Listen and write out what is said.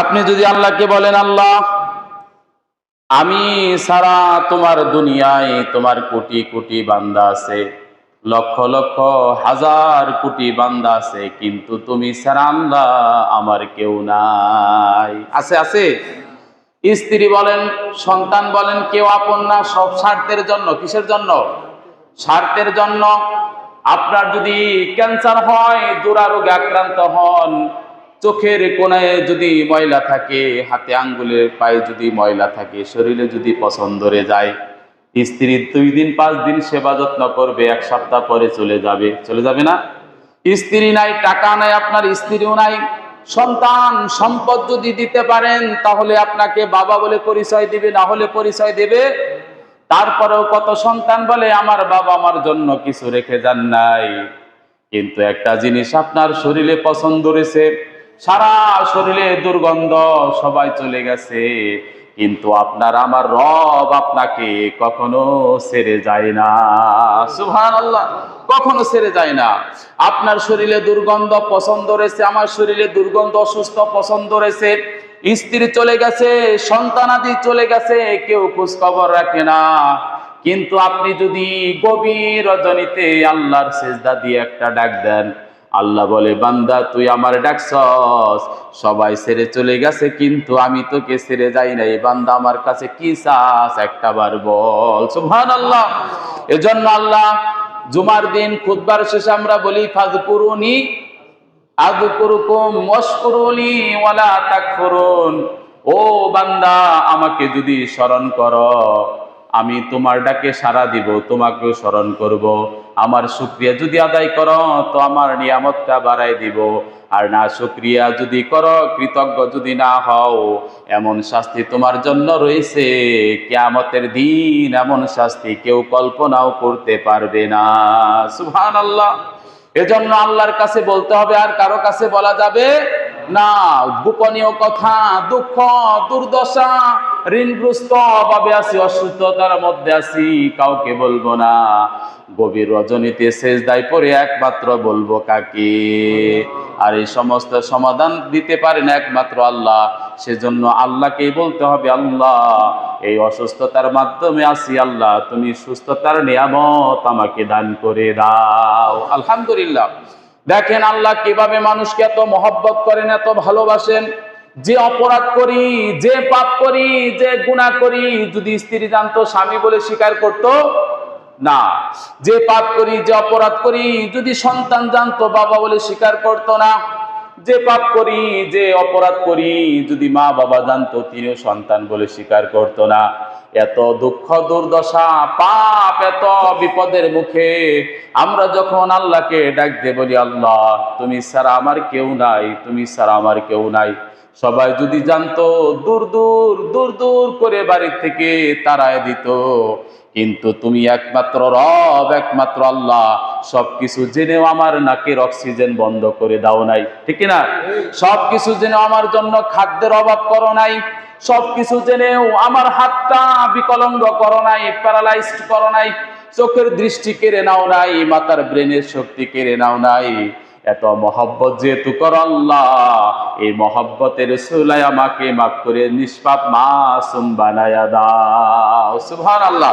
আপনি যদি আল্লাহকে বলেন, আল্লাহ, আমি সারা তোমার দুনিয়ায় তোমার কোটি কোটি বান্দা আছে, লক্ষ লক্ষ হাজার কোটি বান্দা আছে, কিন্তু তুমি সারা আল্লাহ আমার কেউ নাই। আছে আছে। স্ত্রী বলেন, সন্তান বলেন, কেউ আপন না, সব স্বার্থের জন্য। কিসের জন্য? স্বার্থের জন্য। আপনার যদি ক্যান্সার হয়, দুরারোগে আক্রান্ত হন চোখের কোনায় যদি ময়লা থাকে, হাতে আঙ্গুলের পায়ে যদি ময়লা থাকে, শরীরে যদি পছন্দরে যায়, স্ত্রী দুই দিন, পাঁচ দিন সেবা যত্ন করবে, এক সপ্তাহ পরে চলে যাবে। চলে যাবে না? স্ত্রী নাই, টাকা নাই, আপনার স্ত্রীও নাই। সন্তান সম্পদ যদি দিতে পারেন, তাহলে আপনাকে বাবা বলে পরিচয় দিবে, না হলে পরিচয় দেবে। তারপরেও কত সন্তান বলে, আমার বাবা আমার জন্য কিছু রেখে যান নাই। কিন্তু একটা জিনিস আপনার শরীরে পছন্দ রয়েছে সারা শরীরে দুর্গন্ধ সবাই চলে গেছে। কিন্তু আপনার আমার রব আপনাকে কখনো সেরে যায় না। সুহান আল্লাহ কখনো সেরে যায় না। আপনার শরীরে দুর্গন্ধ পছন্দ রয়েছে, আমার শরীরে দুর্গন্ধ অসুস্থ পছন্দ রয়েছে। স্ত্রী চলে গেছে সন্তানাদি চলে গেছে, কেউ খোঁজ খবর রাখে না। কিন্তু আপনি যদি গভীর রজনীতে আল্লাহর সেজদা দিয়ে একটা ডাক দেন আল্লাহ বলে, বান্দা, তুই আমার ডাকছস। সবাই সেরে চলে গেছে, কিন্তু আমি তোকে সেরে যাই নাই। বান্দা, আমার কাছে কি চাস? একটা বার বল। সুবহান আল্লাহ এজন্য আল্লাহ জুমার দিন খুদবার শেষে আমরা বলি ওয়ালা তাকফুরুন। ও বান্দা, আমাকে যদি স্মরণ করো, আমি তোমার ডাকে সাড়া দিব, তোমাকেও স্মরণ করব। আমার শুক্রিয়া যদি আদায় করো, তো আমার নিয়ামতটা বাড়াই দিব। আর না শুক্রিয়া যদি করো, কৃতজ্ঞ যদি না হও, এমন শাস্তি তোমার জন্য রয়েছে। কেয়ামতের দিন এমন শাস্তি কেউ কল্পনাও করতে পারবে না। সুবহান আল্লাহ এজন্য আল্লাহর কাছে বলতে হবে, আর কারও কাছে বলা যাবে না। গোপনীয় কথা, দুঃখ, দুর্দশা ঋণগ্রস্ত অভাবে আছি, অসুস্থতার মধ্যে আছি, কাউকে বলব না। গভীর রজনীতে শেষ দায় পরে একমাত্র বলব কাকে? আর এই সমস্ত সমাধান দিতে পারেন একমাত্র আল্লাহ। সেজন্য আল্লাহকেই বলতে হবে, আল্লাহ, এই অসুস্থতার মাধ্যমে আসি আল্লাহ, তুমি সুস্থতার নিয়ামত আমাকে দান করে দাও। আলহামদুলিল্লাহ। দেখেন আল্লাহ কীভাবে মানুষকে এত মহব্বত করেন, এত ভালোবাসেন। যে অপরাধ করি, যে পাপ করি, যে গুণা করি, যদি স্ত্রী জানতো, স্বামী বলে স্বীকার করতো, না। যে পাপ করি, যে অপরাধ করি, যদি সন্তান জানতো, বাবা বলে স্বীকার করতো না। যে পাপ করি, যে অপরাধ করি, যদি মা বাবা জানতো, তিনিও সন্তান বলে স্বীকার করতো না। এত দুঃখ, দুর্দশা, পাপ এত বিপদের মুখে আমরা যখন আল্লাহকে ডাক দে বলি, আল্লাহ, তুমি ছাড়া আমার কেউ নাই, তুমি ছাড়া আমার কেউ নাই। সবাই যদি জানতো, দূর দূর দূর দূর করে বাড়ি থেকে তারায় দিত। কিন্তু তুমি একমাত্র রব, একমাত্র আল্লাহ, সবকিছু জেনেও আমার নাকের অক্সিজেন বন্ধ করে দাও নাই। ঠিক না সবকিছু জেনেও আমার জন্য খাদ্যের অভাব করো নাই। সবকিছু জেনেও আমার হাতটা বিকলঙ্গ করো নাই, প্যারালাইজড করো নাই, চোখের দৃষ্টি কেড়ে নাও নাই, মাথার ব্রেনের শক্তি কেড়ে নাও নাই। এত মহব্বত যেহেতু কর আল্লাহ এই মহব্বতের সুলাই আমাকে মাফ করে নিষ্পাপ মাসুম বানায়া দাও। সুবহান আল্লাহ